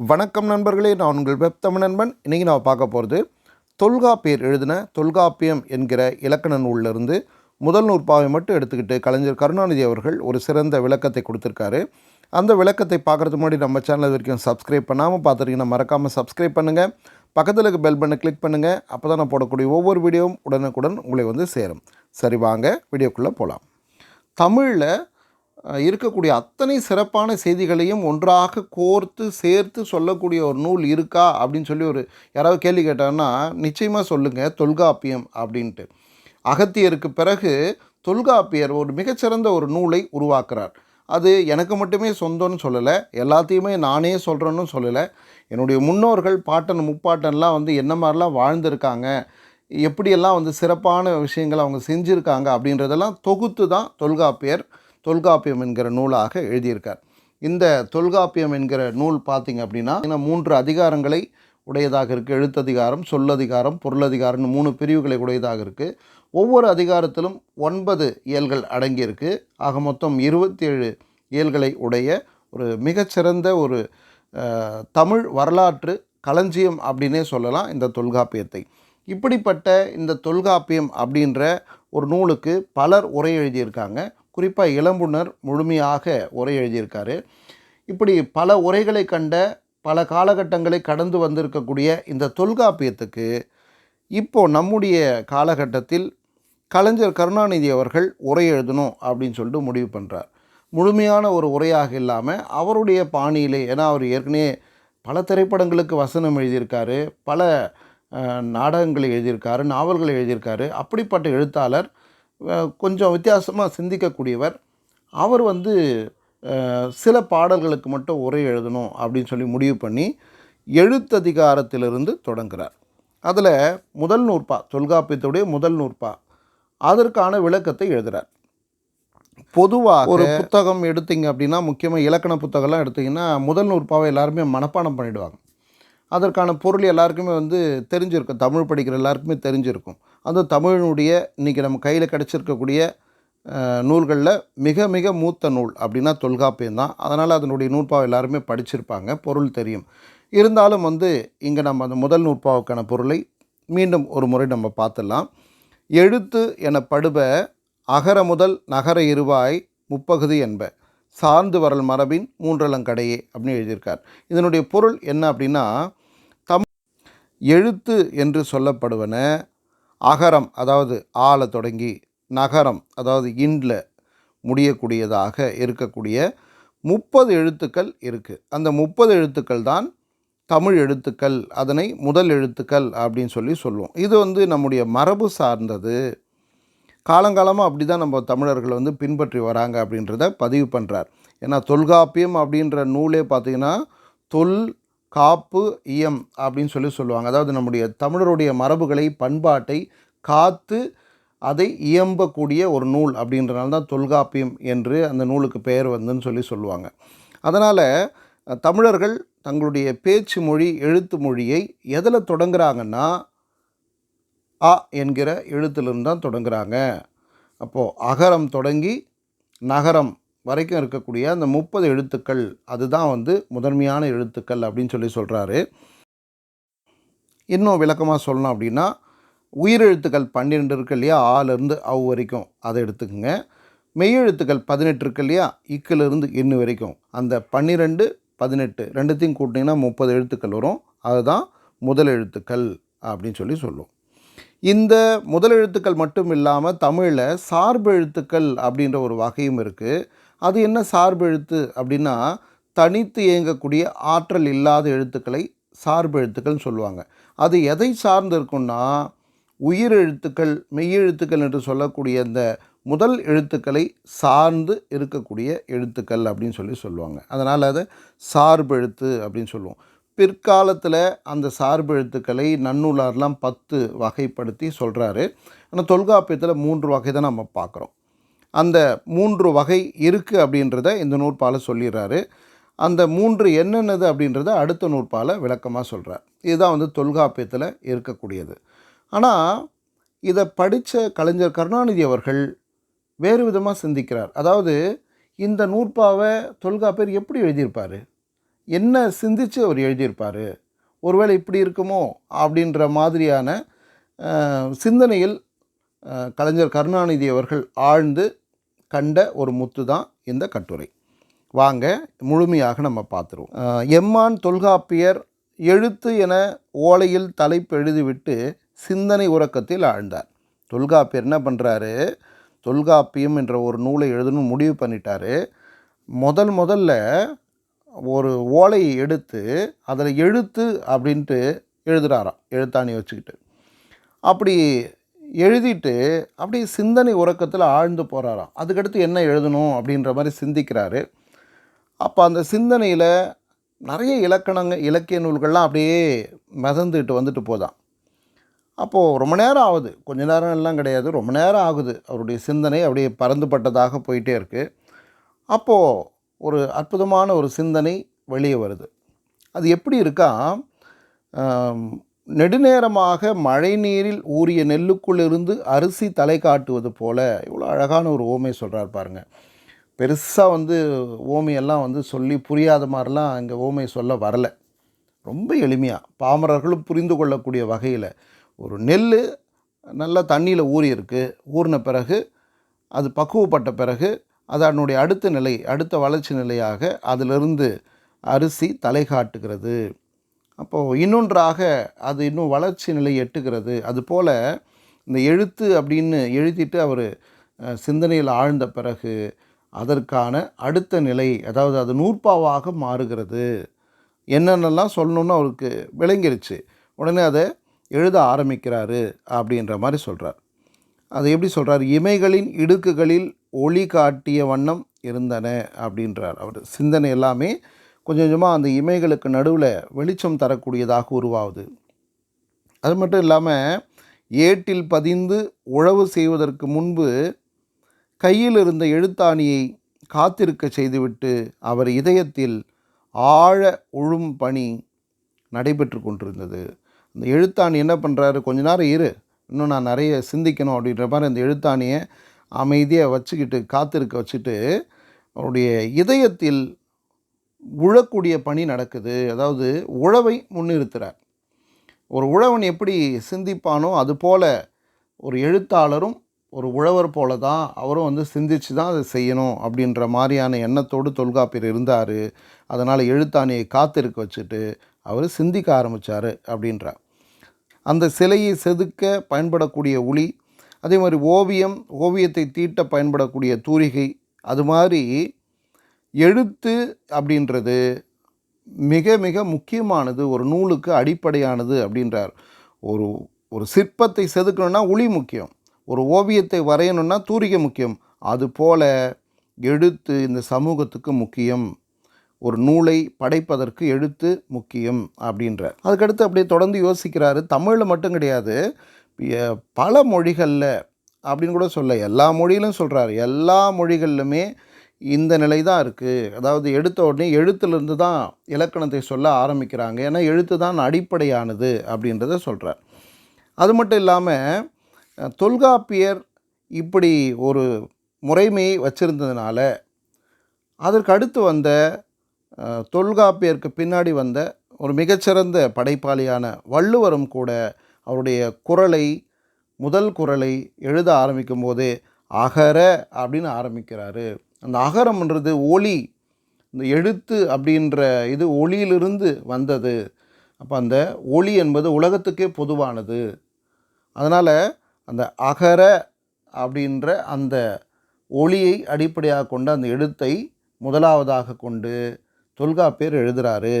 வணக்கம் நண்பர்களே நான் உங்கள் வெப் தமிழ் நண்பன். இன்றைக்கி நான் பார்க்க போகிறது தொல்காப்பியர் எழுதின தொல்காப்பியம் என்கிற இலக்கண நூலிலிருந்து முதல் நூற்பாவை மட்டும் எடுத்துக்கிட்டு கலைஞர் கருணாநிதி அவர்கள் ஒரு சிறந்த விளக்கத்தை கொடுத்துருக்காரு. அந்த விளக்கத்தை பார்க்குறதுக்கு முன்னாடி நம்ம சேனல் வரைக்கும் சப்ஸ்கிரைப் பண்ணாமல் பார்த்துருக்கீங்கன்னா மறக்காமல் சப்ஸ்கிரைப் பண்ணுங்கள் பக்கத்தில் இருக்க பெல் பண்ணை கிளிக் பண்ணுங்கள் அப்போ தான் நான் போடக்கூடிய ஒவ்வொரு வீடியோவும் உடனுக்குடன் உங்களை வந்து சேரும். சரி வாங்க வீடியோக்குள்ளே போகலாம் தமிழில் இருக்கக்கூடிய அத்தனை சிறப்பான செய்திகளையும் ஒன்றாக கோர்த்து சேர்த்து சொல்லக்கூடிய ஒரு நூல் இருக்கா? அப்படின்னு சொல்லி ஒரு யாராவது கேள்வி கேட்டாங்கன்னா நிச்சயமாக சொல்லுங்கள் தொல்காப்பியம் அப்படின்ட்டு. அகத்தியருக்கு பிறகு தொல்காப்பியர் ஒரு மிகச்சிறந்த ஒரு நூலை உருவாக்குறார். அது எனக்கு மட்டுமே சொந்தம்னு சொல்லலை எல்லாத்தையுமே நானே சொல்கிறேன்னு சொல்லலை. என்னுடைய முன்னோர்கள் பாட்டன் முப்பாட்டன்லாம் வந்து என்ன மாதிரிலாம் வாழ்ந்திருக்காங்க எப்படியெல்லாம் வந்து சிறப்பான விஷயங்களை அவங்க செஞ்சுருக்காங்க அப்படின்றதெல்லாம் தொகுத்து தான் தொல்காப்பியர் தொல்காப்பியம் என்கிற நூலாக எழுதியிருக்கார். இந்த தொல்காப்பியம் என்கிற நூல் பார்த்திங்க அப்படின்னா மூன்று அதிகாரங்களை உடையதாக இருக்குது எழுத்ததிகாரம் சொல்லதிகாரம் பொருளதிகாரம்னு மூணு பிரிவுகளை உடையதாக இருக்குது ஒவ்வொரு அதிகாரத்திலும் ஒன்பது இயல்கள் அடங்கியிருக்கு. ஆக மொத்தம் இருபத்தி ஏழு இயல்களை உடைய ஒரு மிகச்சிறந்த ஒரு தமிழ் வரலாற்று களஞ்சியம் அப்படின்னே சொல்லலாம் இந்த தொல்காப்பியத்தை. இப்படிப்பட்ட இந்த தொல்காப்பியம் அப்படின்ற ஒரு நூலுக்கு பலர் உரை எழுதியிருக்காங்க. குறிப்பாக இளம்புணர் முழுமையாக உரை எழுதியிருக்காரு. இப்படி பல உரைகளை கண்ட பல காலகட்டங்களை கடந்து வந்திருக்கக்கூடிய இந்த தொல்காப்பியத்துக்கு இப்போது நம்முடைய காலகட்டத்தில் கலைஞர் கருணாநிதி அவர்கள் உரை எழுதணும் அப்படின்னு சொல்லிட்டு முடிவு பண்ணுறார் முழுமையான ஒரு உரையாக இல்லாமல் அவருடைய பாணியிலே ஏன்னா அவர் ஏற்கனவே பல திரைப்படங்களுக்கு வசனம் எழுதியிருக்காரு பல நாடகங்களை எழுதியிருக்காரு நாவல்களை எழுதியிருக்காரு. அப்படிப்பட்ட எழுத்தாளர் கொஞ்சம் வித்தியாசமாக சிந்திக்கக்கூடியவர். அவர் வந்து சில பாடல்களுக்கு மட்டும் உரை எழுதணும் அப்படின்னு சொல்லி முடிவு பண்ணி எழுத்ததிகாரத்திலிருந்து தொடங்குகிறார் அதில் முதல் நூற்பா தொல்காப்பியத்துடைய முதல் நூற்பா அதற்கான விளக்கத்தை எழுதுகிறார் பொதுவாக ஒரு புத்தகம் எடுத்தீங்க அப்படின்னா முக்கியமாக இலக்கண புத்தகம்லாம் எடுத்தீங்கன்னா முதல் நூற்பாவை எல்லாருமே மனப்பாடம் பண்ணிடுவாங்க. அதற்கான பொருள் எல்லாருக்குமே வந்து தெரிஞ்சிருக்கும். தமிழ் படிக்கிற எல்லாருக்குமே தெரிஞ்சிருக்கும். அந்த தமிழினுடைய இன்றைக்கி நம்ம கையில் கிடச்சிருக்கக்கூடிய நூல்களில் மிக மிக மூத்த நூல் அப்படின்னா தொல்காப்பியம் தான். அதனால் அதனுடைய நூற்பாவை எல்லாருமே படிச்சிருப்பாங்க. பொருள் தெரியும். இருந்தாலும் வந்து இங்கே நம்ம அந்த முதல் நூற்பாவுக்கான பொருளை மீண்டும் ஒரு முறை நம்ம பார்த்துடலாம். எழுத்து என படுப அகர முதல் நகர இருவாய் முப்பகுதி என்ப. சார்ந்து வரல் மரபின் மூன்றலங்கடையே அப்படின்னு எழுதியிருக்கார். இதனுடைய பொருள் என்ன அப்படின்னா தம் எழுத்து என்று சொல்லப்படுவன அகரம் அதாவது ஆளை தொடங்கி நகரம் அதாவது இண்டில் முடியக்கூடியதாக இருக்கக்கூடிய முப்பது எழுத்துக்கள் இருக்குது அந்த முப்பது எழுத்துக்கள் தான் தமிழ் எழுத்துக்கள் அதனை முதல் எழுத்துக்கள் அப்படின்னு சொல்லி சொல்லுவோம். இது வந்து நம்முடைய மரபு சார்ந்தது. காலங்காலமாக அப்படி தான் நம்ம தமிழர்கள் வந்து பின்பற்றி வராங்க அப்படின்றத பதிவு பண்ணுறார் ஏன்னா தொல்காப்பியம் அப்படின்ற நூலே பார்த்திங்கன்னா தொல் காப்பு இயம் அப்படின்னு சொல்லி சொல்லுவாங்க. அதாவது நம்முடைய தமிழருடைய மரபுகளை பண்பாட்டை காத்து அதை இயம்பக்கூடிய ஒரு நூல் அப்படின்றனால தான் தொல்காப்பியம் என்று அந்த நூலுக்கு பெயர் வந்துன்னு சொல்லி சொல்லுவாங்க. அதனால் தமிழர்கள் தங்களுடைய பேச்சு மொழி எழுத்து மொழியை எதில் தொடங்குறாங்கன்னா அ என்கிற எழுத்திலிருந்து தான் தொடங்குறாங்க. அப்போது அகரம் தொடங்கி நகரம் வரைக்கும் இருக்கக்கூடிய அந்த முப்பது எழுத்துக்கள் அதுதான் வந்து முதன்மையான எழுத்துக்கள் அப்படின்னு சொல்லி சொல்கிறாரு இன்னும் விளக்கமாக சொல்லணும் அப்படின்னா உயிரெழுத்துக்கள் பன்னிரெண்டு இருக்கு இல்லையா? ஆலேருந்து அவ் வரைக்கும் அதை எடுத்துக்கோங்க. மெய்யெழுத்துக்கள் பதினெட்டு இருக்கு இல்லையா? இக்கிலிருந்து இன்னு வரைக்கும். அந்த பன்னிரெண்டு பதினெட்டு ரெண்டுத்தையும் கூட்டிங்கன்னா முப்பது எழுத்துக்கள் வரும். அதுதான் முதல் எழுத்துக்கள் அப்படின்னு சொல்லி சொல்லுவோம் இந்த முதல் எழுத்துக்கள் மட்டும் இல்லாமல் தமிழில் சார்பு எழுத்துக்கள் அப்படின்ற ஒரு வகையும் இருக்குது அது என்ன சார்பு எழுத்து அப்படின்னா தனித்து இயங்கக்கூடிய ஆற்றல் இல்லாத எழுத்துக்களை சார்பு எழுத்துக்கள்னு சொல்லுவாங்க. அது எதை சார்ந்து இருக்குன்னா உயிர் எழுத்துக்கள் மெய்யெழுத்துக்கள் என்று சொல்லக்கூடிய இந்த முதல் எழுத்துக்களை சார்ந்து இருக்கக்கூடிய எழுத்துக்கள் அப்படின்னு சொல்லி சொல்லுவாங்க. அதனால் அதை சார்பு எழுத்து அப்படின்னு சொல்லுவோம். பிற்காலத்தில் அந்த சார்பு எழுத்துக்களை நன்னூலார்லாம் பத்து வகைப்படுத்தி சொல்கிறாரு ஆனால் தொல்காப்பியத்தில் மூன்று வகை தான் நம்ம பார்க்குறோம் அந்த மூன்று வகை இருக்குது அப்படின்றத இந்த நூற்பால் சொல்லிடுறாரு. அந்த மூன்று என்னென்னது அப்படின்றத அடுத்த நூற்பால விளக்கமாக சொல்கிறார் இதுதான் வந்து தொல்காப்பியத்தில் இருக்கக்கூடியது. ஆனால் இதை படித்த கலைஞர் கருணாநிதி அவர்கள் வேறு விதமாக சிந்திக்கிறார். அதாவது இந்த நூற்பாவை தொல்காப்பியர் எப்படி எழுதியிருப்பார்? என்ன சிந்தித்து அவர் எழுதியிருப்பார்? ஒருவேளை இப்படி இருக்குமோ? அப்படின்ற மாதிரியான சிந்தனையில் கலைஞர் கருணாநிதி அவர்கள் ஆழ்ந்து கண்ட ஒரு முத்து தான் இந்த கட்டுரை. வாங்க முழுமையாக நம்ம பார்த்துருவோம். எம்மான் தொல்காப்பியர் எழுத்து என ஓலையில் தலைப்பு எழுதிவிட்டு சிந்தனை உறக்கத்தில் ஆழ்ந்தார். தொல்காப்பியர் என்ன பண்ணுறாரு தொல்காப்பியம் என்ற ஒரு நூலை எழுதணும் முடிவு பண்ணிட்டாரு. முதல் முதல்ல ஒரு ஓலையை எடுத்து அதில் எழுத்து அப்படின்ட்டு எழுதுகிறாராம் எழுத்தாணி வச்சுக்கிட்டு. அப்படி எழுதிட்டு அப்படியே சிந்தனை உறக்கத்தில் ஆழ்ந்து போகிறாராம் அதுக்கடுத்து என்ன எழுதணும் அப்படின்ற மாதிரி சிந்திக்கிறாரு. அப்போ அந்த சிந்தனையில் நிறைய இலக்கணங்க இலக்கிய நூல்கள்லாம் அப்படியே மிதந்துட்டு வந்துட்டு போதான் அப்போது ரொம்ப நேரம் ஆகுது. கொஞ்ச நேரம் எல்லாம் கிடையாது. ரொம்ப நேரம் ஆகுது. அவருடைய சிந்தனை அப்படியே பறந்துபட்டதாக போயிட்டே இருக்குது அப்போது ஒரு அற்புதமான ஒரு சிந்தனை வெளியே வருது. அது எப்படி இருக்கா? நெடுநேரமாக மழை நீரில் ஊறிய நெல்லுக்குள்ளிருந்து அரிசி தலை காட்டுவது போல இவ்வளோ அழகான ஒரு ஓமை சொல்கிறார் பாருங்கள் பெருசாக வந்து ஓமையெல்லாம் வந்து சொல்லி புரியாத மாதிரிலாம் இங்கே ஓமை சொல்ல வரலை. ரொம்ப எளிமையாக பாமரர்களும் புரிந்து கொள்ளக்கூடிய வகையில் ஒரு நெல் நல்லா தண்ணியில் ஊறியிருக்கு. ஊறின பிறகு அது பக்குவப்பட்ட பிறகு அதனுடைய அடுத்த நிலை அடுத்த வளர்ச்சி நிலையாக அதிலிருந்து அரிசி தலை காட்டுகிறது. அப்போது இன்னொன்றாக அது இன்னும் வளர்ச்சி நிலை எட்டுகிறது. அதுபோல் இந்த எழுத்து அப்படின்னு எழுதிட்டு அவர் சிந்தனையில் ஆழ்ந்த பிறகு அதற்கான அடுத்த நிலை அதாவது அது நூற்பாவாக மாறுகிறது. என்னென்னலாம் சொல்லணும்னு அவருக்கு விளங்கிருச்சு. உடனே அதை எழுத ஆரம்பிக்கிறாரு அப்படின்ற மாதிரி சொல்கிறார் அது எப்படி சொல்கிறார் இமைகளின் இடுக்குகளில் ஒளி காட்டிய வண்ணம் இருந்தன அப்படின்றார் அவர். சிந்தனை எல்லாமே கொஞ்சம் கொஞ்சமாக அந்த இமைகளுக்கு நடுவில் வெளிச்சம் தரக்கூடியதாக உருவாகுது அது மட்டும் இல்லாமல் ஏட்டில் பதிந்து உழவு செய்வதற்கு முன்பு கையில் இருந்த எழுத்தாணியை காத்திருக்க செய்துவிட்டு அவர் இதயத்தில் ஆழ உழும் பணி நடைபெற்று கொண்டிருந்தது. அந்த எழுத்தாணி என்ன பண்ணுறாரு கொஞ்ச நேரம் இரு. இன்னும் நான் நிறைய சிந்திக்கணும் அப்படின்ற மாதிரி அந்த எழுத்தாணியை அமைதியாக வச்சுக்கிட்டு காத்திருக்க வச்சுட்டு அவருடைய இதயத்தில் உழக்கூடிய பணி நடக்குது. அதாவது உழவை முன்னிறுத்துகிறார் ஒரு உழவன் எப்படி சிந்திப்பானோ அதுபோல ஒரு எழுத்தாளரும் ஒரு உழவர் போல தான் அவரும் வந்து சிந்திச்சு தான் அதை செய்யணும் அப்படின்ற மாதிரியான எண்ணத்தோடு தொல்காப்பியர் இருந்தார். அதனால் எழுத்தாணியை காத்திருக்க வச்சுட்டு அவர் சிந்திக்க ஆரம்பித்தார் அப்படின்றார். அந்த சிலையை செதுக்க பயன்படக்கூடிய ஒளி அதே மாதிரி ஓவியம் ஓவியத்தை தீட்ட பயன்படக்கூடிய தூரிகை அது மாதிரி எழுத்து அப்படின்றது மிக மிக முக்கியமானது ஒரு நூலுக்கு அடிப்படையானது அப்படின்றார். ஒரு ஒரு சிற்பத்தை செதுக்கணும்னா ஒளி முக்கியம். ஒரு ஓவியத்தை வரையணும்னா தூரிகை முக்கியம். அதுபோல் எழுத்து இந்த சமூகத்துக்கு முக்கியம். ஒரு நூலை படைப்பதற்கு எழுத்து முக்கியம் அப்படின்ற அதுக்கடுத்து அப்படியே தொடர்ந்து யோசிக்கிறாரு. தமிழில் மட்டும் கிடையாது. பல மொழிகளில் அப்படின்னு கூட சொல்ல எல்லா மொழியிலும் சொல்கிறாரு எல்லா மொழிகள்லுமே இந்த நிலை தான் இருக்குது அதாவது எடுத்த உடனே எழுத்துலேருந்து தான் இலக்கணத்தை சொல்ல ஆரம்பிக்கிறாங்க. ஏன்னா எழுத்து தான் அடிப்படையானது அப்படின்றத சொல்கிறார் அது மட்டும் இல்லாமல் தொல்காப்பியர் இப்படி ஒரு முறைமையை வச்சுருந்ததுனால அதற்கு அடுத்து வந்த தொல்காப்பியருக்கு பின்னாடி வந்த ஒரு மிகச்சிறந்த படைப்பாளியான வள்ளுவரும் கூட அவருடைய குரலை முதல் குரலை எழுத ஆரம்பிக்கும் போதே அகர அப்படின்னு ஆரம்பிக்கிறாரு. அந்த அகரம்ன்றது ஒளி. இந்த எழுத்து அப்படின்ற இது ஒளியிலிருந்து வந்தது. அப்போ அந்த ஒளி என்பது உலகத்துக்கே பொதுவானது. அதனால் அந்த அகர அப்படின்ற அந்த ஒளியை அடிப்படையாக கொண்டு அந்த எழுத்தை முதலாவதாக கொண்டு தொல்காப்பியர் எழுதுகிறாரு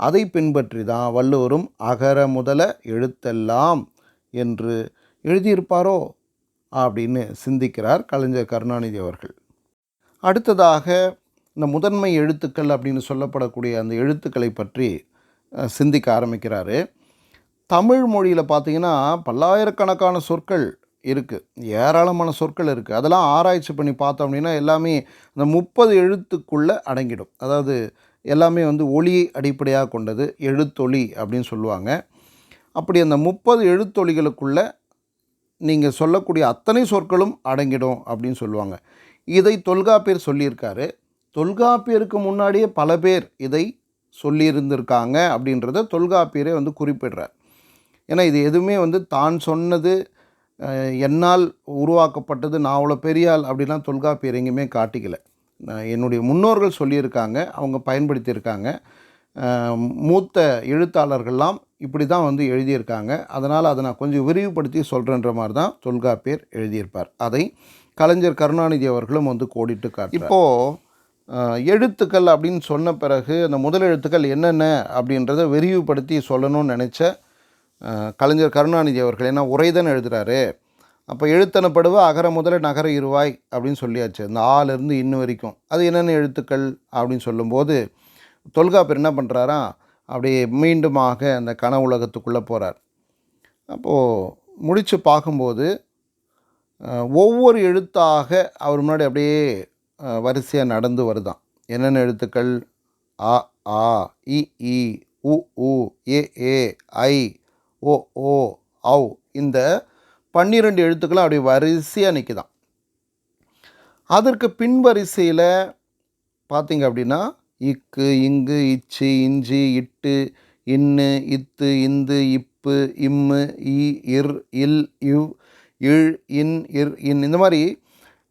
அதை பின்பற்றி தான் வள்ளுவரும் அகர முதல எழுத்தெல்லாம் என்று எழுதியிருப்பாரோ அப்படின்னு சிந்திக்கிறார் கலைஞர் கருணாநிதி அவர்கள். அடுத்ததாக இந்த முதன்மை எழுத்துக்கள் அப்படின்னு சொல்லப்படக்கூடிய அந்த எழுத்துக்களை பற்றி சிந்திக்க ஆரம்பிக்கிறாரு. தமிழ் மொழியில் பார்த்தீங்கன்னா பல்லாயிரக்கணக்கான சொற்கள் இருக்குது ஏராளமான சொற்கள் இருக்குது அதெல்லாம் ஆராய்ச்சி பண்ணி பார்த்தோம் அப்படின்னா எல்லாமே இந்த முப்பது எழுத்துக்குள்ளே அடங்கிடும். அதாவது எல்லாமே வந்து ஒளியை அடிப்படையாக கொண்டது எழுத்தொளி அப்படின்னு சொல்லுவாங்க. அப்படி அந்த முப்பது எழுத்தொழிகளுக்குள்ள நீங்கள் சொல்லக்கூடிய அத்தனை சொற்களும் அடங்கிடும் அப்படின்னு சொல்லுவாங்க. இதை தொல்காப்பியர் சொல்லியிருக்காரு. தொல்காப்பியருக்கு முன்னாடியே பல பேர் இதை சொல்லியிருந்திருக்காங்க அப்படின்றத தொல்காப்பியரே வந்து குறிப்பிடுறார். ஏன்னா இது எதுவுமே வந்து தான் சொன்னது என்னால் உருவாக்கப்பட்டது நான் அவ்வளோ பெரியாள் அப்படிலாம் தொல்காப்பியர் எங்கேயுமே காட்டிக்கலை. என்னுடைய முன்னோர்கள் சொல்லியிருக்காங்க அவங்க பயன்படுத்தியிருக்காங்க. மூத்த எழுத்தாளர்கள்லாம் இப்படி தான் வந்து எழுதியிருக்காங்க. அதனால் அதை நான் கொஞ்சம் விரிவுபடுத்தி சொல்கிறேன்ற மாதிரி தான் தொல்காப்பியர் எழுதியிருப்பார். அதை கலைஞர் கருணாநிதி அவர்களும் வந்து கோடிட்டு காட்டு இப்போது எழுத்துக்கள் அப்படின்னு சொன்ன பிறகு அந்த முதல் எழுத்துக்கள் என்னென்ன அப்படின்றத விரிவுபடுத்தி சொல்லணும்னு நினச்ச கலைஞர் கருணாநிதி அவர்கள் ஏன்னா உரைதான் எழுதுகிறாரு அப்போ எழுத்தனப்படுவ அகர முதல நகர இருவாய் அப்படின்னு சொல்லியாச்சு. இந்த ஆலேருந்து இன்ன வரைக்கும். அது என்னென்ன எழுத்துக்கள் அப்படின்னு சொல்லும்போது தொல்காப்பியர் என்ன பண்ணுறாரா அப்படியே மீண்டுமாக அந்த கன உலகத்துக்குள்ளே போகிறார் அப்போது முடித்து பார்க்கும்போது ஒவ்வொரு எழுத்தாக அவர் முன்னாடி அப்படியே வரிசையாக நடந்து வருதான். என்னென்ன எழுத்துக்கள்? அ ஆ இ இ உ உ ஏ ஏ ஐ ஓ ஓ ஔ. இந்த பன்னிரெண்டு எழுத்துக்களும் அப்படியே வரிசையாக நிற்குதான் அதற்கு பின்வரிசையில் பார்த்தீங்க அப்படின்னா இக்கு இங்கு இச்சு இஞ்சி இட்டு இன்னு இத்து இந்து இப்பு இம்மு இ இர் இல் இவ் இழ் இன் இர் இன் இந்த மாதிரி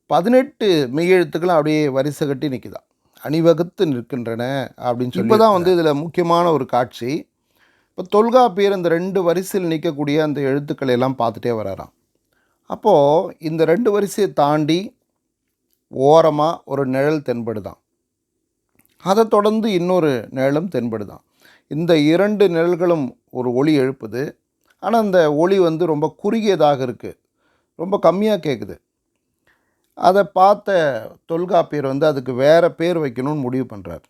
பதினெட்டு மெய்யெழுத்துக்களும் அப்படியே வரிசை கட்டி நிற்குதான் அணிவகுத்து நிற்கின்றன அப்படின்னு சொல்லி இப்போ தான் வந்து இதில் முக்கியமான ஒரு காட்சி. இப்போ தொல்காப்பியர் இந்த ரெண்டு வரிசையில் நிற்கக்கூடிய அந்த எழுத்துக்களை எல்லாம் பார்த்துட்டே வராராம். அப்போது இந்த ரெண்டு வரிசையை தாண்டி ஓரமாக ஒரு நிழல் தென்படுதான் அதை தொடர்ந்து இன்னொரு நிழலும் தென்படுதான் இந்த இரண்டு நிழல்களும் ஒரு ஒளி எழுப்புது. ஆனால் அந்த ஒளி வந்து ரொம்ப குறுகியதாக இருக்குது ரொம்ப கம்மியாக கேட்குது அதை பார்த்த தொல்காப்பியர் வந்து அதுக்கு வேறு பேர் வைக்கணும்னு முடிவு பண்ணுறார்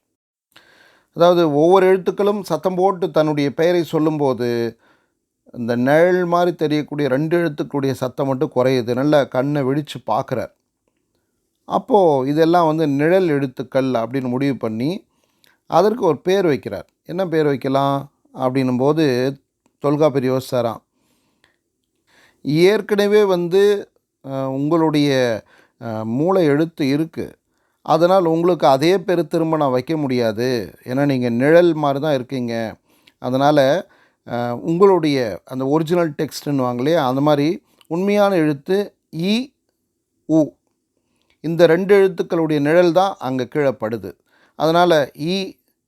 அதாவது ஒவ்வொரு எழுத்துக்களும் சத்தம் போட்டு தன்னுடைய பெயரை சொல்லும்போது இந்த நிழல் மாதிரி தெரியக்கூடிய ரெண்டு எழுத்துக்களுடைய சத்தம் மட்டும் குறையுது. நல்லா கண்ணை விழித்து பார்க்குறார். அப்போது இதெல்லாம் வந்து நிழல் எழுத்துக்கள் அப்படின்னு முடிவு பண்ணி அதற்கு ஒரு பேர் வைக்கிறார். என்ன பேர் வைக்கலாம்? அப்படின்னும்போது தொல்காப்பியர் யோசிச்சாராம் ஏற்கனவே வந்து உங்களுடைய மூளை எழுத்து இருக்குது அதனால் உங்களுக்கு அதே பேர் திரும்ப நான் வைக்க முடியாது. ஏன்னா நீங்கள் நிழல் மாதிரி தான் இருக்கீங்க. அதனால் உங்களுடைய அந்த ஒரிஜினல் டெக்ஸ்ட்டுன்னு வாங்களே அந்த மாதிரி உண்மையான எழுத்து இ உ. இந்த ரெண்டு எழுத்துக்களுடைய நிழல் தான் அங்கே கீழே படுது அதனால் இ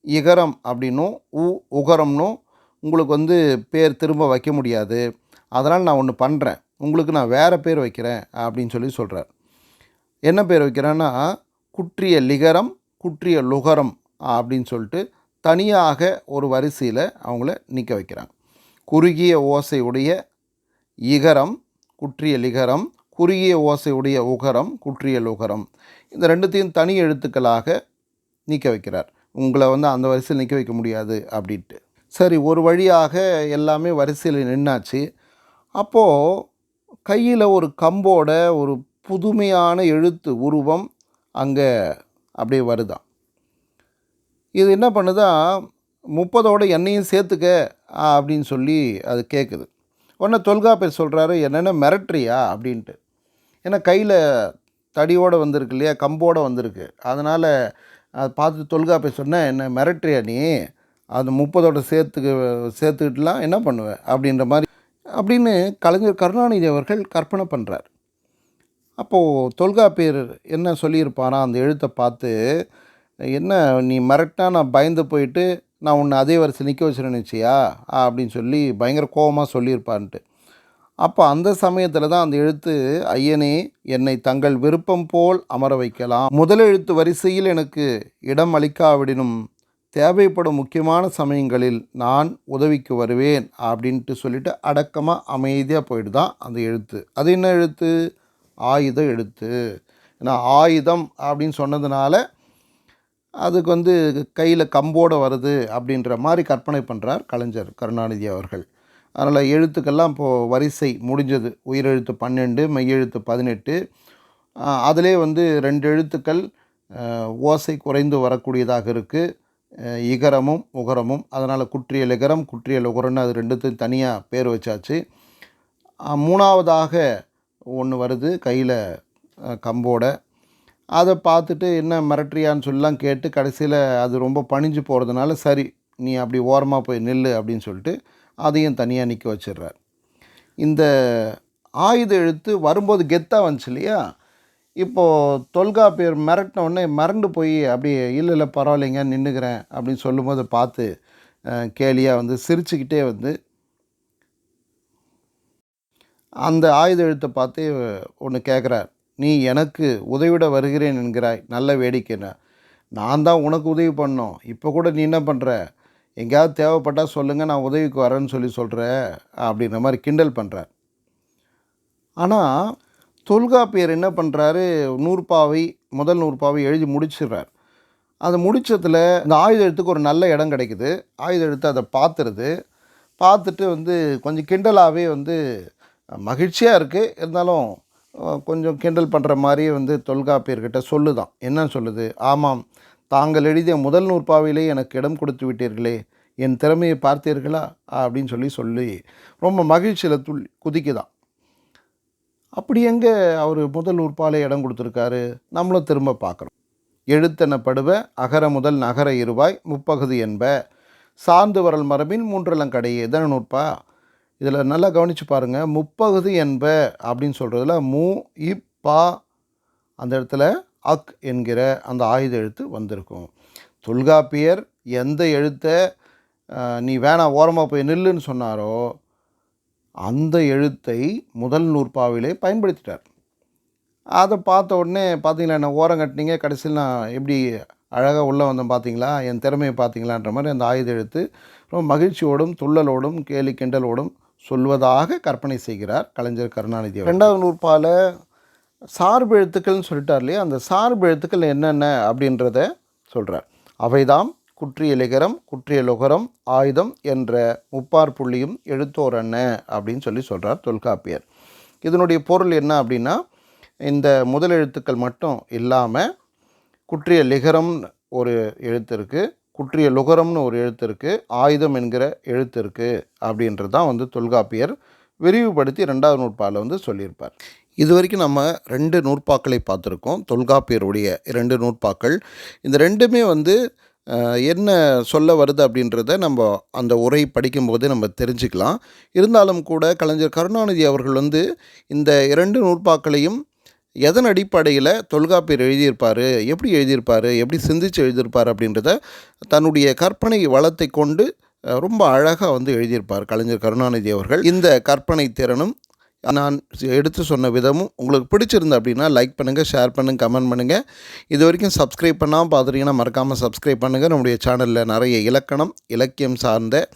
இகரம் அப்படின்னும் உ உகரம்னும் உங்களுக்கு வந்து பேர் திரும்ப வைக்க முடியாது. அதனால் நான் ஒன்று பண்ணுறேன் உங்களுக்கு நான் வேறு பேர் வைக்கிறேன் அப்படின்னு சொல்லி சொல்கிறார் என்ன பேர் வைக்கிறேன்னா குற்றிய லிகரம் குற்றிய லுகரம் அப்படின்னு சொல்லிட்டு தனியாக ஒரு வரிசையில் அவங்கள நிற்க வைக்கிறாங்க. குறுகிய ஓசையுடைய இகரம் குற்றிய லிகரம் குறுகிய ஓசையுடைய உகரம் குற்றிய லுகரம். இந்த ரெண்டுத்தையும் தனி எழுத்துக்களாக நீக்க வைக்கிறார். உங்களை வந்து அந்த வரிசையில் நிற்க வைக்க முடியாது அப்படின்ட்டு. சரி ஒரு வழியாக எல்லாமே வரிசையில் நின்னாச்சு. அப்போது கையில் ஒரு கம்போட ஒரு புதுமையான எழுத்து உருவம் அங்கே அப்படியே வருதான். இது என்ன பண்ணுதா? முப்பதோட என்னையும் சேர்த்துக்க ஆ, அப்படின்னு சொல்லி அது கேட்குது உடனே தொல்காப்பியர் சொல்கிறாரு என்னென்ன மிரட்டுறியா? அப்படின்ட்டு. ஏன்னா கையில் தடியோடு வந்திருக்கு இல்லையா? கம்போடு வந்திருக்கு. அதனால் அதை பார்த்து தொல்காப்பியர் சொன்னேன் என்ன மிரட்டுறியா நீ? அது முப்பதோட சேர்த்துக்க சேர்த்துக்கிட்டுலாம் என்ன பண்ணுவேன் அப்படின்ற மாதிரி அப்படின்னு கலைஞர் கருணாநிதி அவர்கள் கற்பனை பண்ணுறார் அப்போது தொல்காப்பியர் என்ன சொல்லியிருப்பானா அந்த எழுத்தை பார்த்து என்ன நீ மிரட்டினா நான் பயந்து போயிட்டு நான் உன்னை அதே வரிசை நிற்க வச்சுருன்னு அப்படின்னு சொல்லி பயங்கர கோபமாக சொல்லியிருப்பான்ட்டு அப்போ அந்த சமயத்தில் தான் அந்த எழுத்து ஐயனே என்னை தங்கள் விருப்பம் போல் அமர வைக்கலாம். முதல் எழுத்து வரிசையில் எனக்கு இடம் அளிக்காவிடனும் தேவைப்படும் முக்கியமான சமயங்களில் நான் உதவிக்கு வருவேன் அப்படின்ட்டு சொல்லிட்டு அடக்கமாக அமைதியாக போயிடுதான் அந்த எழுத்து. அது என்ன எழுத்து? ஆயுத எழுத்து ஏன்னா ஆயுதம் அப்படின்னு சொன்னதுனால அதுக்கு வந்து கையில் கம்போடு வருது அப்படின்ற மாதிரி கற்பனை பண்ணுறார் கலைஞர் கருணாநிதி அவர்கள். அதனால் எழுத்துக்கெல்லாம் இப்போது வரிசை முடிஞ்சது. உயிரெழுத்து பன்னெண்டு மெய்யெழுத்து பதினெட்டு. அதிலே வந்து ரெண்டு எழுத்துக்கள் ஓசை குறைந்து வரக்கூடியதாக இருக்குது இகரமும் உகரமும். அதனால் குற்றியல் இகரம் குற்றியல் உகரம்னு அது ரெண்டுத்தையும் தனியாக பேர் வச்சாச்சு. மூணாவதாக ஒன்று வருது கையில் கம்போட. அதை பார்த்துட்டு என்ன மிரட்டுறியான்னு சொல்லலாம் கேட்டு கடைசியில் அது ரொம்ப பணிஞ்சு போகிறதுனால சரி நீ அப்படி ஓரமாக போய் நெல் அப்படின்னு சொல்லிட்டு அதையும் தனியாக நிற்க வச்சிடுறார். இந்த ஆயுத எழுத்து வரும்போது கெத்தாக வந்துச்சு இல்லையா? இப்போது தொல்காப்பியர் மிரட்டின உடனே மிரண்டு போய் அப்படியே இல்லை இல்லை பரவாயில்லைங்க நின்றுக்கிறேன் அப்படின்னு சொல்லும்போது பார்த்து கேலியாக வந்து சிரிச்சுக்கிட்டே வந்து அந்த ஆயுத எழுத்தை பார்த்து ஒன்று கேட்குறார் நீ எனக்கு உதவிட வருகிறேன் என்கிறாய் நல்ல வேடிக்கைன்னு நான் தான் உனக்கு உதவி பண்ணோம் இப்போ கூட நீ என்ன பண்ணுற எங்கேயாவது தேவைப்பட்டால் சொல்லுங்கள் நான் உதவிக்கு வரேன்னு சொல்லி சொல்கிற அப்படின்ற மாதிரி கிண்டல் பண்ணுறார் ஆனால் தொல்காப்பியர் என்ன பண்ணுறாரு நூற்பாவை முதல் நூற்பாவை எழுதி முடிச்சிடுறார். அதை முடிச்சதுல இந்த ஆயுத எழுத்துக்கு ஒரு நல்ல இடம் கிடைக்குது. ஆயுத எழுத்து அதை பார்த்துருது. பார்த்துட்டு வந்து கொஞ்சம் கிண்டலாகவே வந்து மகிழ்ச்சியாக இருக்குது இருந்தாலும் கொஞ்சம் கிண்டல் பண்ணுற மாதிரியே வந்து தொல்காப்பியர்கிட்ட சொல்லுதான். என்ன சொல்லுது? ஆமாம் தாங்கள் எழுதிய முதல் நூற்பாவிலே எனக்கு இடம் கொடுத்து விட்டீர்களே என் திறமையை பார்த்தீர்களா? அப்படின்னு சொல்லி சொல்லி ரொம்ப மகிழ்ச்சியில் துள் குதிக்குதான். அப்படி எங்கே அவர் முதல் நூற்பாலே இடம் கொடுத்துருக்காரு? நம்மளும் திரும்ப பார்க்குறோம் எழுத்தெனப்படுவ அகர முதல் நகர இருவாய் முப்பகுதி என்ப சார்ந்து வரல் மரபின் மூன்றலங்கடை எதன நூற்பா? இதில் நல்லா கவனித்து பாருங்கள் முப்பகுதி என்ப அப்படின்னு சொல்கிறதுல மு இப்பா அந்த இடத்துல அக் என்கிற அந்த ஆயுத எழுத்து வந்திருக்கும். தொல்காப்பியர் எந்த எழுத்தை நீ வேணா ஓரமாக போய் நில்லுன்னு சொன்னாரோ அந்த எழுத்தை முதல் நூற்பாவிலே பயன்படுத்திட்டார். அதை பார்த்த உடனே பார்த்தீங்களா என்ன ஓரம் கட்டினீங்க கடைசியில் நான் எப்படி அழகாக உள்ளே வந்தேன் பார்த்தீங்களா என் திறமையை பார்த்தீங்களான்ற மாதிரி அந்த ஆயுத எழுத்து ரொம்ப மகிழ்ச்சியோடும் துள்ளலோடும் கேலி கிண்டலோடும் சொல்வதாக கற்பனை செய்கிறார் கலைஞர் கருணாநிதி ரெண்டாவது நூற்பால சார்பு எழுத்துக்கள்னு சொல்லிட்டார் இல்லையா? அந்த சார்பு எழுத்துக்கள் என்னென்ன அப்படின்றத சொல்கிறார் அவைதாம் குற்றிய லிகரம் குற்றிய லுகரம் ஆயுதம் என்ற முப்பார் புள்ளியும் எழுத்தோர் என்ன அப்படின்னு சொல்லி சொல்கிறார் தொல்காப்பியர். இதனுடைய பொருள் என்ன அப்படின்னா இந்த முதல் எழுத்துக்கள் மட்டும் இல்லாமல் குற்றிய லிகரம் ஒரு எழுத்து இருக்குது குற்றிய லுகரம்னு ஒரு எழுத்து இருக்குது ஆயுதம் என்கிற எழுத்து இருக்குது அப்படின்றது தான் வந்து தொல்காப்பியர் விரிவுபடுத்தி ரெண்டாவது நூற்பாவில் வந்து சொல்லியிருப்பார். இது வரைக்கும் நம்ம ரெண்டு நூற்பாக்களை பார்த்துருக்கோம். தொல்காப்பியருடைய இரண்டு நூற்பாக்கள். இந்த ரெண்டுமே வந்து என்ன சொல்ல வருது அப்படின்றத நம்ம அந்த உரை படிக்கும்போதே நம்ம தெரிஞ்சுக்கலாம். இருந்தாலும் கூட கலைஞர் கருணாநிதி அவர்கள் வந்து இந்த இரண்டு நூற்பாக்களையும் எதன் அடிப்படையில் தொல்காப்பியர் எழுதியிருப்பார் எப்படி எழுதியிருப்பார் எப்படி சிந்திச்சு எழுதியிருப்பார் அப்படின்றத தன்னுடைய கற்பனை வளத்தை கொண்டு ரொம்ப அழகாக வந்து எழுதியிருப்பார் கலைஞர் கருணாநிதி அவர்கள். இந்த கற்பனை திறனும் நான் எடுத்து சொன்ன விதமும் உங்களுக்கு பிடிச்சிருந்தது அப்படின்னா லைக் பண்ணுங்கள் ஷேர் பண்ணுங்கள் கமெண்ட் பண்ணுங்கள் இது வரைக்கும் சப்ஸ்கிரைப் பண்ணாமல் பார்த்துட்டீங்கன்னா மறக்காமல் சப்ஸ்கிரைப் பண்ணுங்கள் நம்முடைய சேனலில் நிறைய இலக்கணம் இலக்கியம் சார்ந்த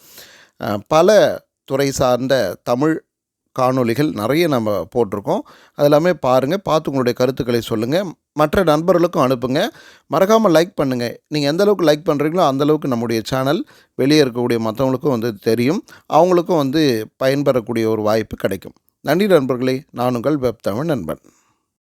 பல துறை சார்ந்த தமிழ் காணொளிகள் நிறைய நம்ம போட்டிருக்கோம். அது எல்லாமே பாருங்கள் பார்த்து உங்களுடைய கருத்துக்களை சொல்லுங்கள் மற்ற நண்பர்களுக்கும் அனுப்புங்க. மறக்காமல் லைக் பண்ணுங்கள் நீங்கள் எந்த அளவுக்கு லைக் பண்ணுறீங்களோ அந்த அளவுக்கு நம்முடைய சேனல் வெளியே இருக்கக்கூடிய மற்றவங்களுக்கும் வந்து தெரியும். அவங்களுக்கும் வந்து பயன்பெறக்கூடிய ஒரு வாய்ப்பு கிடைக்கும். நன்றி நண்பர்களே. நான் உங்கள் வெப் தமிழ் நண்பன்.